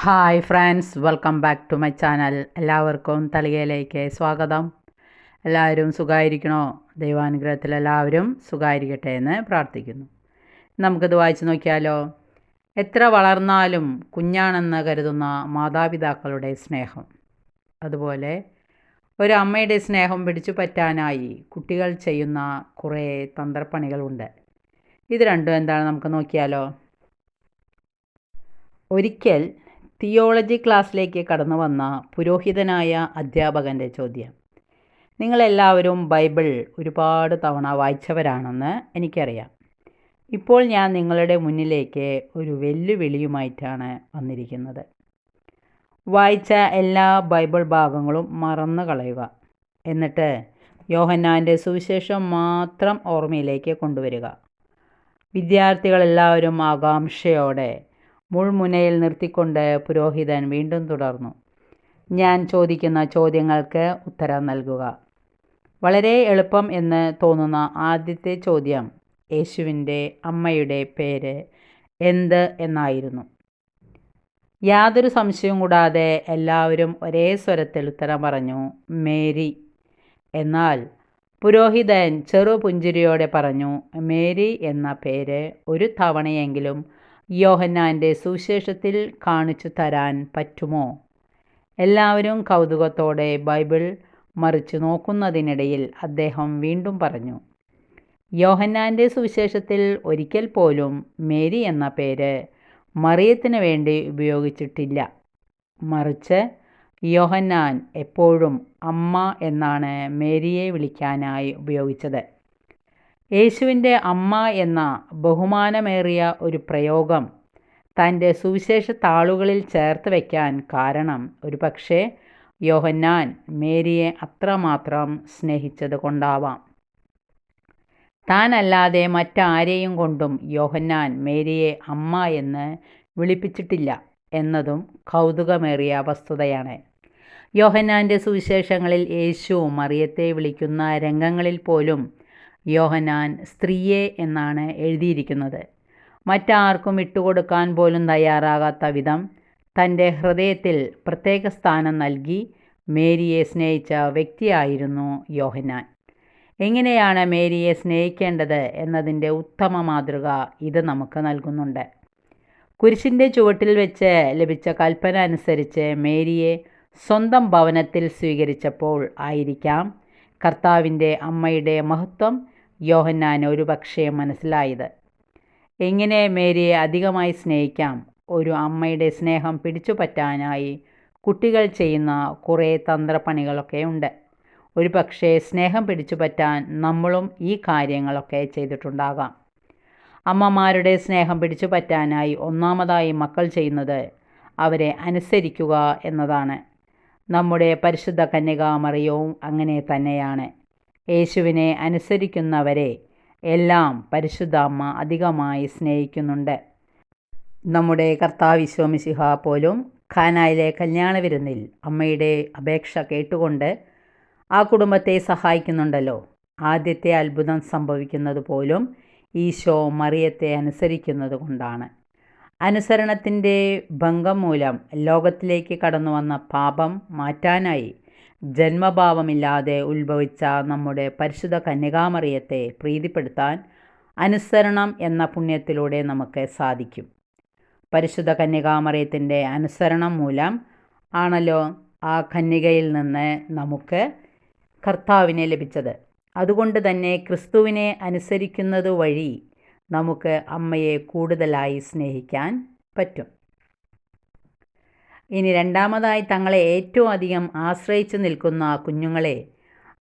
Hi friends welcome back to my channel എല്ലാവർക്കും തളികയിലേക്ക് സ്വാഗതം. എല്ലാവരും സുഖമായിരിക്കണോ ദൈവാനുഗ്രഹത്തിൽ എല്ലാവരും സുഖമായിരിക്കട്ടെ എന്ന് പ്രാർത്ഥിക്കുന്നു. നമുക്കിത് വായിച്ചു നോക്കിയാലോ? എത്ര വളർന്നാലും കുഞ്ഞാണെന്ന് കരുതുന്ന മാതാപിതാക്കളുടെ സ്നേഹം. അതുപോലെ ഒരു അമ്മയുടെ സ്നേഹം പിടിച്ചു പറ്റാനായി കുട്ടികൾ ചെയ്യുന്ന കുറേ തന്ത്രപ്പണികളുണ്ട്. ഇത് രണ്ടും എന്താണ്? നമുക്ക് നോക്കിയാലോ? ഒരിക്കൽ തിയോളജി ക്ലാസ്സിലേക്ക് കടന്നു വന്ന പുരോഹിതനായ അധ്യാപകന്റെ ചോദ്യം. നിങ്ങളെല്ലാവരും ബൈബിൾ ഒരുപാട് തവണ വായിച്ചവരാണെന്ന് എനിക്കറിയാം. ഇപ്പോൾ ഞാൻ നിങ്ങളുടെ മുന്നിലേക്ക് ഒരു വെല്ലുവിളിയുമായിട്ടാണ് വന്നിരിക്കുന്നത്. വായിച്ച എല്ലാ ബൈബിൾ ഭാഗങ്ങളും മറന്നു കളയുക. എന്നിട്ട് യോഹന്നാന്റെ സുവിശേഷം മാത്രം ഓർമ്മയിലേക്ക് കൊണ്ടുവരിക. വിദ്യാർത്ഥികളെല്ലാവരും ആകാംക്ഷയോടെ മുൾമുനയിൽ നിർത്തിക്കൊണ്ട് പുരോഹിതൻ വീണ്ടും തുടർന്നു. ഞാൻ ചോദിക്കുന്ന ചോദ്യങ്ങൾക്ക് ഉത്തരം നൽകുക. വളരെ എളുപ്പം എന്ന് തോന്നുന്ന ആദ്യത്തെ ചോദ്യം യേശുവിന്റെ അമ്മയുടെ പേര് എന്ത് എന്നായിരുന്നു. യാതൊരു സംശയവും കൂടാതെ എല്ലാവരും ഒരേ സ്വരത്തിൽ ഉത്തരം പറഞ്ഞു മേരി. എന്നാൽ പുരോഹിതൻ ചെറു പുഞ്ചിരിയോടെ പറഞ്ഞു മേരി എന്ന പേര് ഒരു തവണയെങ്കിലും യോഹന്നാന്റെ സുവിശേഷത്തിൽ കാണിച്ചു തരാൻ പറ്റുമോ? എല്ലാവരും കൗതുകത്തോടെ ബൈബിൾ മറിച്ചു നോക്കുന്നതിനിടയിൽ അദ്ദേഹം വീണ്ടും പറഞ്ഞു യോഹന്നാന്റെ സുവിശേഷത്തിൽ ഒരിക്കൽ പോലും മേരി എന്ന പേര് മറിയത്തിന് വേണ്ടി ഉപയോഗിച്ചിട്ടില്ല. മറിച്ച് യോഹന്നാൻ എപ്പോഴും അമ്മ എന്നാണ് മേരിയെ വിളിക്കാനായി ഉപയോഗിച്ചത്. യേശുവിന്റെ അമ്മ എന്ന ബഹുമാനമേറിയ ഒരു പ്രയോഗം തന്റെ സുവിശേഷ താളുകളിൽ ചേർത്ത് വയ്ക്കാൻ കാരണം ഒരു പക്ഷേ യോഹന്നാൻ മേരിയെ അത്രമാത്രം സ്നേഹിച്ചത് കൊണ്ടാവാം. താനല്ലാതെ മറ്റാരെയും കൊണ്ടും യോഹന്നാൻ മേരിയെ അമ്മ എന്ന് വിളിപ്പിച്ചിട്ടില്ല എന്നതും കൗതുകമേറിയ വസ്തുതയാണ്. യോഹന്നാന്റെ സുവിശേഷങ്ങളിൽ യേശു മറിയത്തെ വിളിക്കുന്ന രംഗങ്ങളിൽ പോലും യോഹനാൻ സ്ത്രീയെ എന്നാണ് എഴുതിയിരിക്കുന്നത്. മറ്റാർക്കും ഇട്ടുകൊടുക്കാൻ പോലും തയ്യാറാകാത്ത വിധം തന്റെ ഹൃദയത്തിൽ പ്രത്യേക സ്ഥാനം നൽകി മേരിയെ സ്നേഹിച്ച വ്യക്തിയായിരുന്നു യോഹനാൻ എങ്ങനെയാണ് മേരിയെ സ്നേഹിക്കേണ്ടത് എന്നതിന്റെ ഉത്തമ മാതൃക ഇത് നമുക്ക് നൽകുന്നുണ്ട്. കുരിശിന്റെ ചുവട്ടിൽ വെച്ച് ലഭിച്ച കൽപ്പന അനുസരിച്ച് മേരിയെ സ്വന്തം ഭവനത്തിൽ സ്വീകരിച്ചപ്പോൾ ആയിരിക്കാം കർത്താവിന്റെ അമ്മയുടെ മഹത്വം യോഹന്നാൻ ഒരുപക്ഷെ മനസ്സിലായത്. എങ്ങനെ മേരിയെ അധികമായി സ്നേഹിക്കാം? ഒരു അമ്മയുടെ സ്നേഹം പിടിച്ചു പറ്റാനായി കുട്ടികൾ ചെയ്യുന്ന കുറേ തന്ത്രപ്പണികളൊക്കെ ഉണ്ട്. ഒരു പക്ഷേ സ്നേഹം പിടിച്ചു പറ്റാൻ നമ്മളും ഈ കാര്യങ്ങളൊക്കെ ചെയ്തിട്ടുണ്ടാകാം. അമ്മമാരുടെ സ്നേഹം പിടിച്ചു പറ്റാനായി ഒന്നാമതായി മക്കൾ ചെയ്യുന്നത് അവരെ അനുസരിക്കുക എന്നതാണ്. നമ്മുടെ പരിശുദ്ധ കന്യകാമറിയവും അങ്ങനെ തന്നെയാണ്. യേശുവിനെ അനുസരിക്കുന്നവരെ എല്ലാം പരിശുദ്ധ അമ്മ അധികമായി സ്നേഹിക്കുന്നുണ്ട്. നമ്മുടെ കർത്താവിശ്വമിശിഹ പോലും ഖാനായിലെ കല്യാണ വിരുന്നിൽ അമ്മയുടെ അപേക്ഷ കേട്ടുകൊണ്ട് ആ കുടുംബത്തെ സഹായിക്കുന്നുണ്ടല്ലോ. ആദ്യത്തെ അത്ഭുതം സംഭവിക്കുന്നത് പോലും ഈശോ മറിയത്തെ അനുസരിക്കുന്നത് കൊണ്ടാണ്. അനുസരണത്തിന്റെ ഭംഗം മൂലം ലോകത്തിലേക്ക് കടന്നു വന്ന പാപം മാറ്റാനായി ജന്മഭാവമില്ലാതെ ഉത്ഭവിച്ച നമ്മുടെ പരിശുദ്ധ കന്യകാമറിയത്തെ പ്രീതിപ്പെടുത്താൻ അനുസരണം എന്ന പുണ്യത്തിലൂടെ നമുക്ക് സാധിക്കും. പരിശുദ്ധ കന്യകാമറിയത്തിന്റെ അനുസരണം മൂലം ആണല്ലോ ആ കന്യകയിൽ നിന്ന് നമുക്ക് കർത്താവിനെ ലഭിച്ചത്. അതുകൊണ്ട് തന്നെ ക്രിസ്തുവിനെ അനുസരിക്കുന്നത് വഴി നമുക്ക് അമ്മയെ കൂടുതലായി സ്നേഹിക്കാൻ പറ്റും. ഇനി രണ്ടാമതായി തങ്ങളെ ഏറ്റവും അധികം ആശ്രയിച്ച് നിൽക്കുന്ന കുഞ്ഞുങ്ങളെ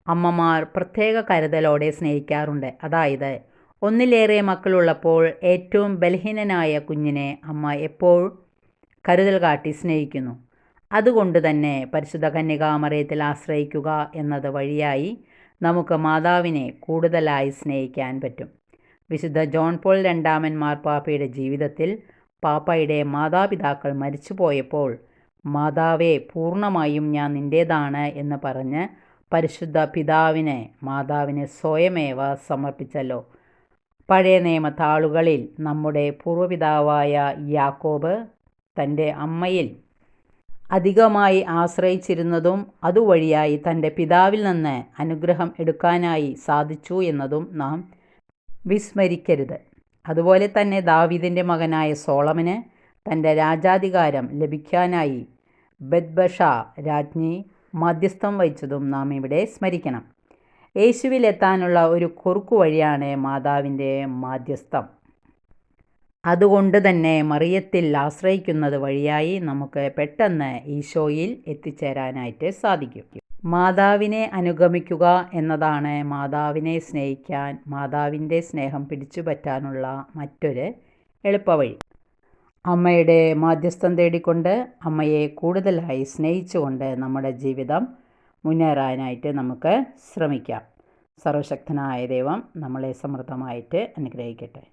അമ്മമാർ പ്രത്യേക കരുതലോടെ സ്നേഹിക്കാറുണ്ട്. അതായത് ഒന്നിലേറെ മക്കളുള്ളപ്പോൾ ഏറ്റവും ബലഹീനനായ കുഞ്ഞിനെ അമ്മ എപ്പോൾ കരുതൽ കാട്ടി സ്നേഹിക്കുന്നു. അതുകൊണ്ട് തന്നെ പരിശുദ്ധ കന്യകാമറയത്തിൽ ആശ്രയിക്കുക എന്നത് വഴിയായി നമുക്ക് മാതാവിനെ കൂടുതലായി സ്നേഹിക്കാൻ പറ്റും. വിശുദ്ധ ജോൺ പോൾ രണ്ടാമൻ മാർപ്പാപ്പയുടെ ജീവിതത്തിൽ പാപ്പയുടെ മാതാപിതാക്കൾ മരിച്ചുപോയപ്പോൾ മാതാവേ പൂർണമായും ഞാൻ നിന്റേതാണ് എന്ന് പറഞ്ഞ് പരിശുദ്ധ പിതാവിനെ മാതാവിനെ സ്വയമേവ സമർപ്പിച്ചല്ലോ. പഴയ നിയമത്താളുകളിൽ നമ്മുടെ പൂർവപിതാവായ യാക്കോബ് തന്റെ അമ്മയിൽ അധികമായി ആശ്രയിച്ചിരുന്നതും അതുവഴിയായി തന്റെ പിതാവിൽ നിന്ന് അനുഗ്രഹം എടുക്കാനായി സാധിച്ചു എന്നതും നാം വിസ്മരിക്കരുത്. അതുപോലെ തന്നെ ദാവീദിന്റെ മകനായ സോളമന് തന്റെ രാജാധികാരം ലഭിക്കാനായി ബദ്ബഷ രാജ്ഞി മധ്യസ്ഥം വഹിച്ചതും നാം ഇവിടെ സ്മരിക്കണം. യേശുവിലെത്താനുള്ള ഒരു കുറുക്കു വഴിയാണ് മാതാവിന്റെ മാധ്യസ്ഥം. അതുകൊണ്ട് തന്നെ മറിയത്തിൽ ആശ്രയിക്കുന്നത് വഴിയായി നമുക്ക് പെട്ടെന്ന് ഈശോയിൽ എത്തിച്ചേരാനായിട്ട് സാധിക്കും. മാതാവിനെ അനുഗമിക്കുക എന്നതാണ് മാതാവിനെ സ്നേഹിക്കാൻ മാതാവിന്റെ സ്നേഹം പിടിച്ചു പറ്റാനുള്ള മറ്റൊരു എളുപ്പവഴി. അമ്മയുടെ മാധ്യസ്ഥം തേടിക്കൊണ്ട് അമ്മയെ കൂടുതലായി സ്നേഹിച്ചുകൊണ്ട് നമ്മുടെ ജീവിതം മുന്നേറാനായിട്ട് നമുക്ക് ശ്രമിക്കാം. സർവശക്തനായ ദൈവം നമ്മളെ സമൃദ്ധമായിട്ട് അനുഗ്രഹിക്കട്ടെ.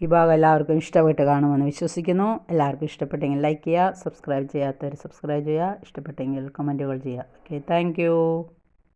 ഈ ഭാഗം എല്ലാവർക്കും ഇഷ്ടപ്പെട്ട് കാണുമെന്ന് വിശ്വസിക്കുന്നു. എല്ലാവർക്കും ഇഷ്ടപ്പെട്ടെങ്കിൽ ലൈക്ക് ചെയ്യുക സബ്സ്ക്രൈബ് ചെയ്യാത്തവർ സബ്സ്ക്രൈബ് ചെയ്യുക ഇഷ്ടപ്പെട്ടെങ്കിൽ കമന്റുകൾ ചെയ്യുക. Okay thank